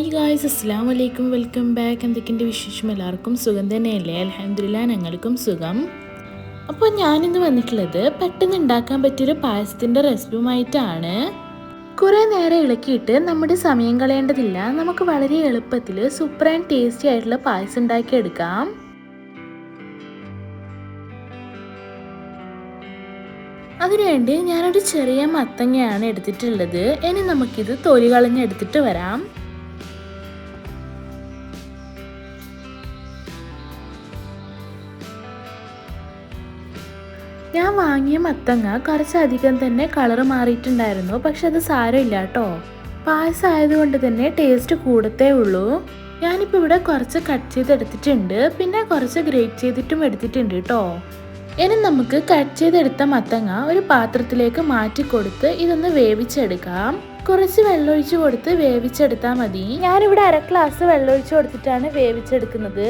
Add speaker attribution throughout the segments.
Speaker 1: Hi guys അസ്സാം വലൈക്കും welcome back എന്തൊക്കെയുണ്ട് വിശേഷം? എല്ലാവർക്കും സുഖം തന്നെയല്ലേ? അലഹമില്ല ഞങ്ങൾക്കും സുഖം. അപ്പോൾ ഞാനിന്ന് വന്നിട്ടുള്ളത് പെട്ടെന്ന് ഉണ്ടാക്കാൻ പറ്റിയൊരു പായസത്തിന്റെ റെസിപ്പിയുമായിട്ടാണ്. കുറേ നേരം ഇളക്കിയിട്ട് നമ്മുടെ സമയം കളയേണ്ടതില്ല. നമുക്ക് വളരെ എളുപ്പത്തിൽ സൂപ്പർ ആൻഡ് ടേസ്റ്റി ആയിട്ടുള്ള പായസം ഉണ്ടാക്കിയെടുക്കാം. അതിനുവേണ്ടി ഞാനൊരു ചെറിയ മത്തങ്ങയാണ് എടുത്തിട്ടുള്ളത്. ഇനി നമുക്കിത് തൊലി കളഞ്ഞെടുത്തിട്ട് വരാം. ഞാൻ വാങ്ങിയ മത്തങ്ങ കുറച്ചധികം തന്നെ കളർ മാറിയിട്ടുണ്ടായിരുന്നു പക്ഷെ അത് സാരമില്ല കേട്ടോ. പായസം ആയതുകൊണ്ട് തന്നെ ടേസ്റ്റ് കൂടത്തേ ഉള്ളൂ. ഞാനിപ്പോൾ ഇവിടെ കുറച്ച് കട്ട് ചെയ്തെടുത്തിട്ടുണ്ട് പിന്നെ കുറച്ച് ഗ്രേറ്റ് ചെയ്തിട്ടും എടുത്തിട്ടുണ്ട് കേട്ടോ. ഇനി നമുക്ക് കട്ട് ചെയ്തെടുത്ത മത്തങ്ങ ഒരു പാത്രത്തിലേക്ക് മാറ്റി കൊടുത്ത് ഇതൊന്ന് വേവിച്ചെടുക്കാം. കുറച്ച് വെള്ളമൊഴിച്ച് കൊടുത്ത് വേവിച്ചെടുത്താൽ മതി. ഞാനിവിടെ അര ഗ്ലാസ് വെള്ളമൊഴിച്ച് കൊടുത്തിട്ടാണ് വേവിച്ചെടുക്കുന്നത്.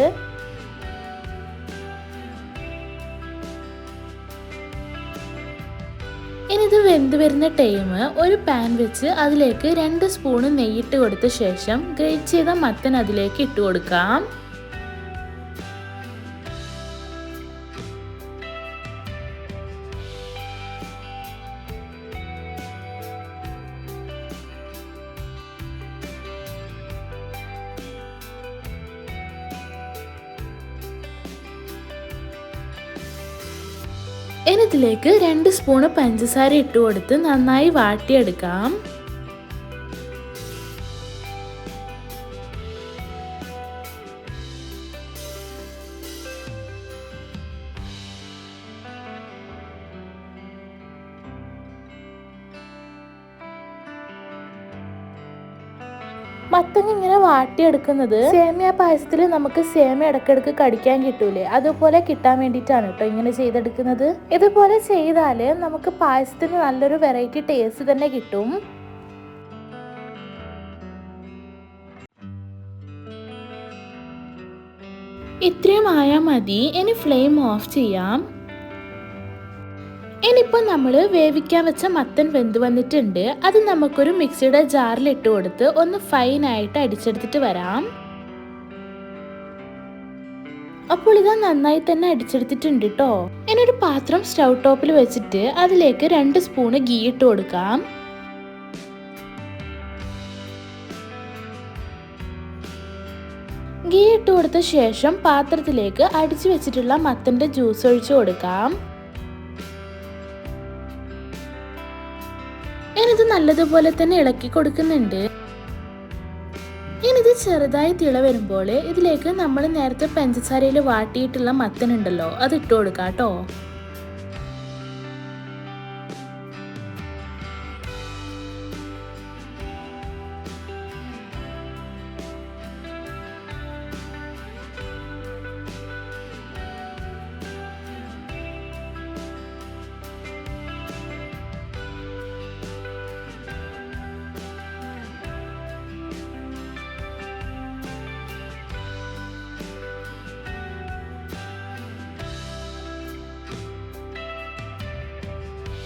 Speaker 1: വെന്ത് വരുന്ന ടൈം ഒരു പാൻ വെച്ച് അതിലേക്ക് രണ്ട് സ്പൂണ് നെയ്യിട്ട് കൊടുത്ത ശേഷം ഗ്രേറ്റ് ചെയ്ത മത്തൻ അതിലേക്ക് ഇട്ട് കൊടുക്കാം. ഇനി ഇതിലേക്ക് രണ്ട് സ്പൂണ് പഞ്ചസാര ഇട്ട് കൊടുത്ത് നന്നായി വാട്ടിയെടുക്കാം. മത്തങ്ങ ഇങ്ങനെ വാട്ടിയെടുക്കുന്നത് സേമിയ പായസത്തിൽ നമുക്ക് സേമിയ ഇടക്കിടക്ക് കടിക്കാൻ കിട്ടൂലേ? അതുപോലെ കിട്ടാൻ വേണ്ടിയിട്ടാണ് കേട്ടോ ഇങ്ങനെ ചെയ്തെടുക്കുന്നത്. ഇതുപോലെ ചെയ്താൽ നമുക്ക് പായസത്തിന് നല്ലൊരു വെറൈറ്റി ടേസ്റ്റ് തന്നെ കിട്ടും. ഇത്രയും ആയാൽ മതി. ഇനി ഫ്ലെയിം ഓഫ് ചെയ്യാം. ഇനിയിപ്പോൾ നമ്മൾ വേവിക്കാൻ വെച്ച മത്തൻ വെന്ത് വന്നിട്ടുണ്ട്. അത് നമുക്കൊരു മിക്സിയുടെ ജാറിൽ ഇട്ട് കൊടുത്ത് ഒന്ന് ഫൈനായിട്ട് അടിച്ചെടുത്തിട്ട് വരാം. അപ്പോൾ ഇത് നന്നായി തന്നെ അടിച്ചെടുത്തിട്ടുണ്ട് കേട്ടോ ഇനി ഒരു പാത്രം സ്റ്റൗ ടോപ്പിൽ വെച്ചിട്ട് അതിലേക്ക് രണ്ട് സ്പൂണ് ഗീ ഇട്ട് കൊടുക്കാം. ഗീ ഇട്ട് കൊടുത്ത ശേഷം പാത്രത്തിലേക്ക് അടിച്ചു വെച്ചിട്ടുള്ള മത്തന്റെ ജ്യൂസ് ഒഴിച്ചു കൊടുക്കാം. ഞാനിത് നല്ലതുപോലെ തന്നെ ഇളക്കി കൊടുക്കുന്നുണ്ട്. ഇനിത് ചെറുതായി തിള വരുമ്പോൾ ഇതിലേക്ക് നമ്മൾ നേരത്തെ പഞ്ചസാരയിൽ വാട്ടിയിട്ടുള്ള മത്തനുണ്ടല്ലോ അത് ഇട്ട് കൊടുക്കാം കേട്ടോ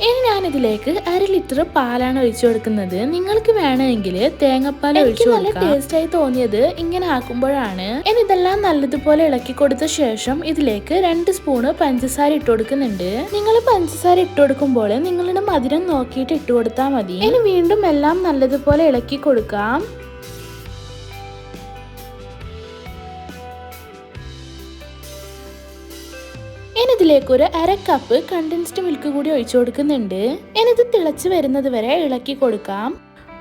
Speaker 1: ഇനി ഞാനിതിലേക്ക് അര ലിറ്റർ പാലാണ് ഒഴിച്ചു കൊടുക്കുന്നത്. നിങ്ങൾക്ക് വേണമെങ്കിൽ തേങ്ങാപ്പാൽ ഒഴിച്ചു നല്ല ടേസ്റ്റ് ആയി തോന്നിയത് ഇങ്ങനെ ആക്കുമ്പോഴാണ്. ഇനി ഇതെല്ലാം നല്ലതുപോലെ ഇളക്കി കൊടുത്ത ശേഷം ഇതിലേക്ക് രണ്ട് സ്പൂണ് പഞ്ചസാര ഇട്ട് കൊടുക്കുന്നുണ്ട്. നിങ്ങൾ പഞ്ചസാര ഇട്ട് കൊടുക്കുമ്പോൾ നിങ്ങളുടെ മധുരം നോക്കിയിട്ട് ഇട്ട് കൊടുത്താൽ മതി. ഇനി വീണ്ടും എല്ലാം നല്ലതുപോലെ ഇളക്കി കൊടുക്കാം. ഇതിലേക്ക് ഒരു അര കപ്പ് കണ്ടൻസ്ഡ് മിൽക്ക് കൂടി ഒഴിച്ചു കൊടുക്കുന്നുണ്ട്. ഇനിത് തിളച്ചു വരുന്നത് വരെ ഇളക്കി കൊടുക്കാം.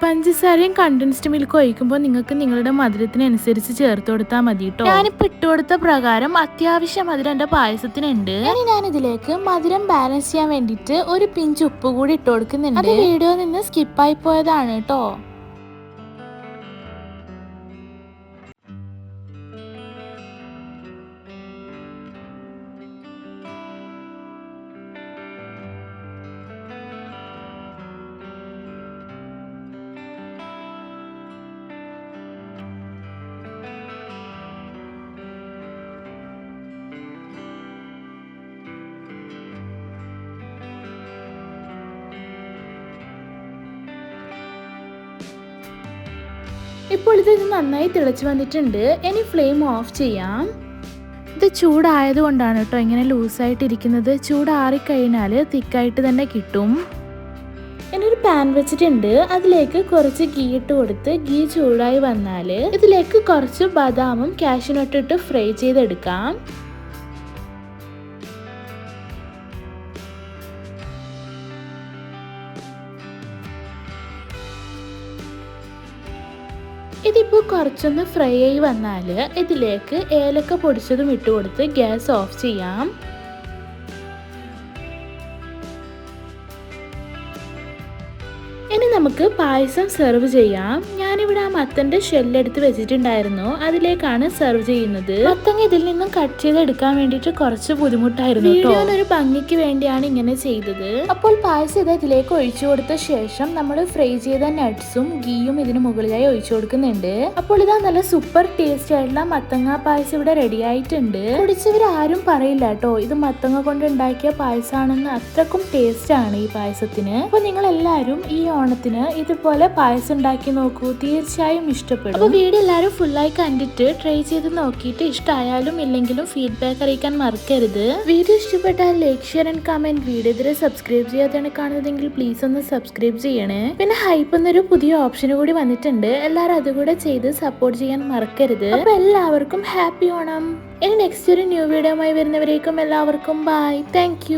Speaker 1: പഞ്ചസാരയും കണ്ടൻസ്ഡ് മിൽക്ക് ഒഴിക്കുമ്പോൾ നിങ്ങൾക്ക് നിങ്ങളുടെ മധുരത്തിനനുസരിച്ച് ചേർത്ത് കൊടുത്താൽ മതി കേട്ടോ ഞാനിപ്പോൾ ഇട്ട് കൊടുത്ത പ്രകാരം അത്യാവശ്യം മധുരം എന്റെ പായസത്തിനുണ്ട്. ഇനി ഞാൻ ഇതിലേക്ക് മധുരം ബാലൻസ് ചെയ്യാൻ വേണ്ടിയിട്ട് ഒരു പിഞ്ച് ഉപ്പ് കൂടി ഇട്ട് കൊടുക്കുന്നുണ്ട്. വീഡിയോ നിന്ന് സ്കിപ്പായി പോയതാണ് കേട്ടോ ഇപ്പോൾ ഇത് നന്നായി തിളച്ച് വന്നിട്ടുണ്ട്. ഇനി ഫ്ലെയിം ഓഫ് ചെയ്യാം. ഇത് ചൂടായത് കൊണ്ടാണ് കേട്ടോ ഇങ്ങനെ ലൂസായിട്ടിരിക്കുന്നത്. ചൂടാറിക്കഴിഞ്ഞാൽ തിക്കായിട്ട് തന്നെ കിട്ടും. ഇനി ഒരു പാൻ വെച്ചിട്ടുണ്ട്. അതിലേക്ക് കുറച്ച് ഗീ ഇട്ട് കൊടുത്ത് ഗീ ചൂടായി വന്നാൽ ഇതിലേക്ക് കുറച്ച് ബദാമും ഇട്ട് ഫ്രൈ ചെയ്തെടുക്കാം. ഇതിപ്പോൾ കുറച്ചൊന്ന് ഫ്രൈ ആയി വന്നാൽ ഇതിലേക്ക് ഏലക്ക പൊടിച്ചതും ഇട്ട് കൊടുത്ത് ഗ്യാസ് ഓഫ് ചെയ്യാം. നമുക്ക് പായസം സെർവ് ചെയ്യാം. ഞാനിവിടെ ആ മത്തന്റെ ഷെല്ലെടുത്ത് വെച്ചിട്ടുണ്ടായിരുന്നു. അതിലേക്കാണ് സെർവ് ചെയ്യുന്നത്. മത്തങ്ങ ഇതിൽ നിന്നും കട്ട് ചെയ്ത് എടുക്കാൻ വേണ്ടിയിട്ട് കുറച്ച് ബുദ്ധിമുട്ടായിരുന്നു വീഡിയോനൊരു ഭംഗിക്ക് വേണ്ടിയാണ് ഇങ്ങനെ ചെയ്തത്. അപ്പോൾ പായസം ഇത് ഇതിലേക്ക് ഒഴിച്ചു കൊടുത്ത ശേഷം നമ്മൾ ഫ്രൈ ചെയ്ത നട്ട്സും ഗീയും ഇതിന് മുകളിലായി ഒഴിച്ചു കൊടുക്കുന്നുണ്ട്. അപ്പോൾ ഇതാ നല്ല സൂപ്പർ ടേസ്റ്റ് ആയിട്ടുള്ള മത്തങ്ങ പായസം ഇവിടെ റെഡി ആയിട്ടുണ്ട്. കുടിച്ചവർ ആരും പറയില്ല കേട്ടോ. ഇത് മത്തങ്ങ കൊണ്ട് ഉണ്ടാക്കിയ പായസമാണെന്ന് അത്രക്കും ടേസ്റ്റ് ആണ് ഈ പായസത്തിന്. അപ്പൊ നിങ്ങൾ എല്ലാവരും ഈ ഓണത്തിന് ഇതുപോലെ പായസം ഉണ്ടാക്കി നോക്കൂ. തീർച്ചയായും ഇഷ്ടപ്പെടും. അപ്പോൾ വീഡിയോ എല്ലാവരും ഫുള്ളായി കണ്ടിട്ട് ട്രൈ ചെയ്ത് നോക്കിയിട്ട് ഇഷ്ടമായാലും ഇല്ലെങ്കിലും ഫീഡ്ബാക്ക് അറിയിക്കാൻ മറക്കരുത്. വീഡിയോ ഇഷ്ടപ്പെട്ടാൽ like share and comment video ഇതുവരെ സബ്സ്ക്രൈബ് ചെയ്യാതെയാണ് കാണുന്നതെങ്കിൽ പ്ലീസ് ഒന്ന് സബ്സ്ക്രൈബ് ചെയ്യണേ. പിന്നെ ഹൈപ്പ് എന്നൊരു പുതിയ ഓപ്ഷൻ കൂടി വന്നിട്ടുണ്ട്. എല്ലാവരും അതുകൂടെ ചെയ്ത് സപ്പോർട്ട് ചെയ്യാൻ മറക്കരുത്. അപ്പൊ എല്ലാവർക്കും ഹാപ്പി ഓണം. ഇനി നെക്സ്റ്റ് ഒരു ന്യൂ വീഡിയോ ആയി വരുന്നവരേക്കും എല്ലാവർക്കും ബൈ താങ്ക്